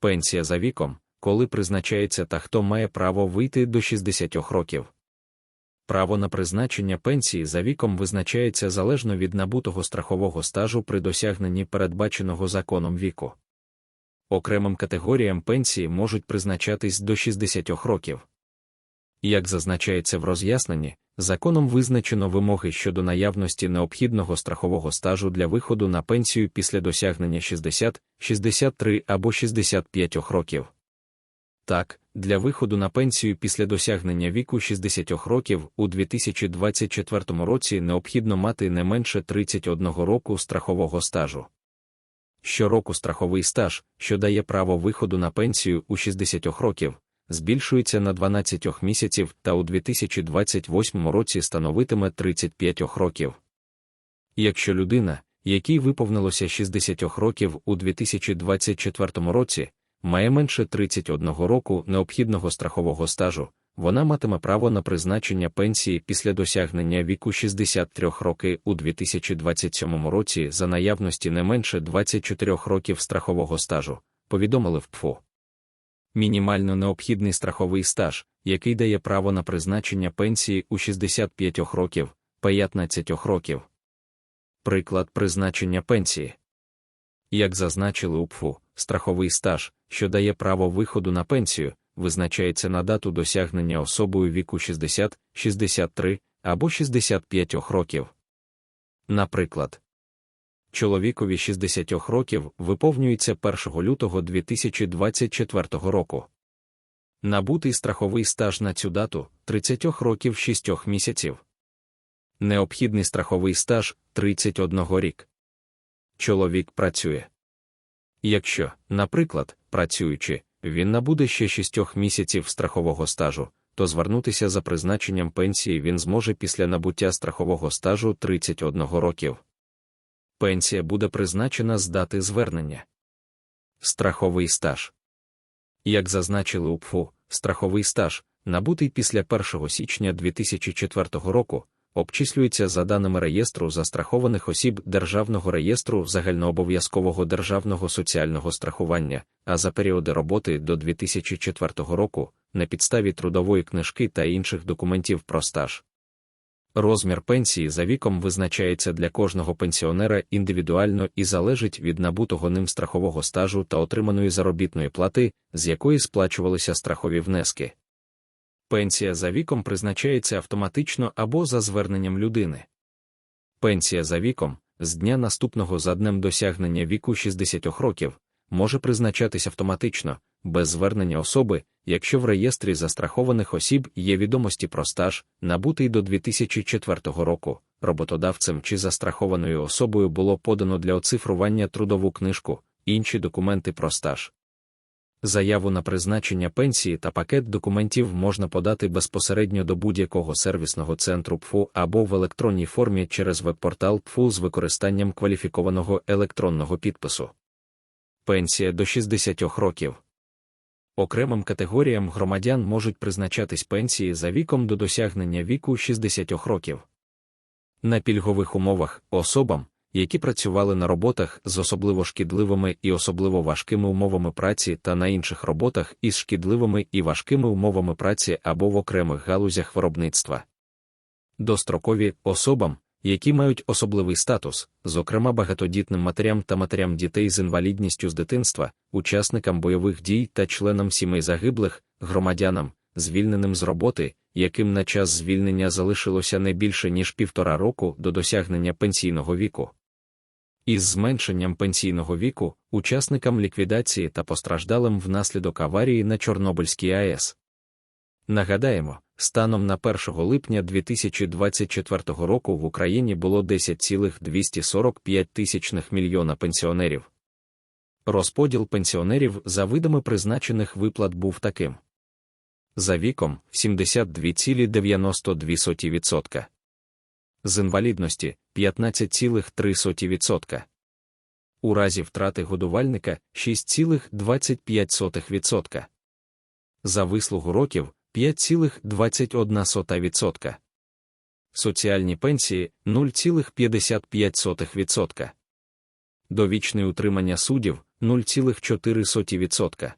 Пенсія за віком, коли призначається та хто має право вийти до 60 років. Право на призначення пенсії за віком визначається залежно від набутого страхового стажу при досягненні передбаченого законом віку. Окремим категоріям пенсії можуть призначатись до 60 років. Як зазначається в роз'ясненні, законом визначено вимоги щодо наявності необхідного страхового стажу для виходу на пенсію після досягнення 60, 63 або 65 років. Так, для виходу на пенсію після досягнення віку 60 років у 2024 році необхідно мати не менше 31 року страхового стажу. Щороку страховий стаж, що дає право виходу на пенсію у 60 років, збільшується на 12 місяців та у 2028 році становитиме 35 років. Якщо людина, якій виповнилося 60 років у 2024 році, має менше 31 року необхідного страхового стажу, вона матиме право на призначення пенсії після досягнення віку 63 роки у 2027 році за наявності не менше 24 років страхового стажу, повідомили в ПФУ. Мінімально необхідний страховий стаж, який дає право на призначення пенсії у 65 років, 15 років. Приклад призначення пенсії. Як зазначили у ПФУ, страховий стаж, що дає право виходу на пенсію, визначається на дату досягнення особою віку 60, 63 або 65 років. Наприклад, чоловікові 60 років виповнюється 1 лютого 2024 року. Набутий страховий стаж на цю дату 30 років 6 місяців. Необхідний страховий стаж 31 рік. Чоловік працює. Якщо, наприклад, працюючи, він набуде ще 6 місяців страхового стажу, то звернутися за призначенням пенсії він зможе після набуття страхового стажу 31 років. Пенсія буде призначена з дати звернення. Страховий стаж. Як зазначили у ПФУ, страховий стаж, набутий після 1 січня 2004 року, обчислюється за даними реєстру застрахованих осіб Державного реєстру загальнообов'язкового державного соціального страхування, а за періоди роботи до 2004 року на підставі трудової книжки та інших документів про стаж. Розмір пенсії за віком визначається для кожного пенсіонера індивідуально і залежить від набутого ним страхового стажу та отриманої заробітної плати, з якої сплачувалися страхові внески. Пенсія за віком призначається автоматично або за зверненням людини. Пенсія за віком з дня наступного за днем досягнення віку 60 років може призначатись автоматично, без звернення особи, якщо в реєстрі застрахованих осіб є відомості про стаж, набутий до 2004 року, роботодавцем чи застрахованою особою було подано для оцифрування трудову книжку, інші документи про стаж. Заяву на призначення пенсії та пакет документів можна подати безпосередньо до будь-якого сервісного центру ПФУ або в електронній формі через веб-портал ПФУ з використанням кваліфікованого електронного підпису. Пенсія до 60 років. Окремим категоріям громадян можуть призначатись пенсії за віком до досягнення віку 60 років. На пільгових умовах особам, які працювали на роботах з особливо шкідливими і особливо важкими умовами праці та на інших роботах із шкідливими і важкими умовами праці або в окремих галузях виробництва. Дострокові особам, які мають особливий статус, зокрема багатодітним матерям та матерям дітей з інвалідністю з дитинства, учасникам бойових дій та членам сімей загиблих, громадянам, звільненим з роботи, яким на час звільнення залишилося не більше ніж півтора року до досягнення пенсійного віку. Із зменшенням пенсійного віку, учасникам ліквідації та постраждалим внаслідок аварії на Чорнобильській АЕС. Нагадаємо, станом на 1 липня 2024 року в Україні було 10,245 тисячних мільйона пенсіонерів. Розподіл пенсіонерів за видами призначених виплат був таким: за віком 72,92%, з інвалідності 15,3%. У разі втрати годувальника 6,25%. За вислугу років 5,21%. Соціальні пенсії 0,55%. Довічне утримання суддів 0,4%.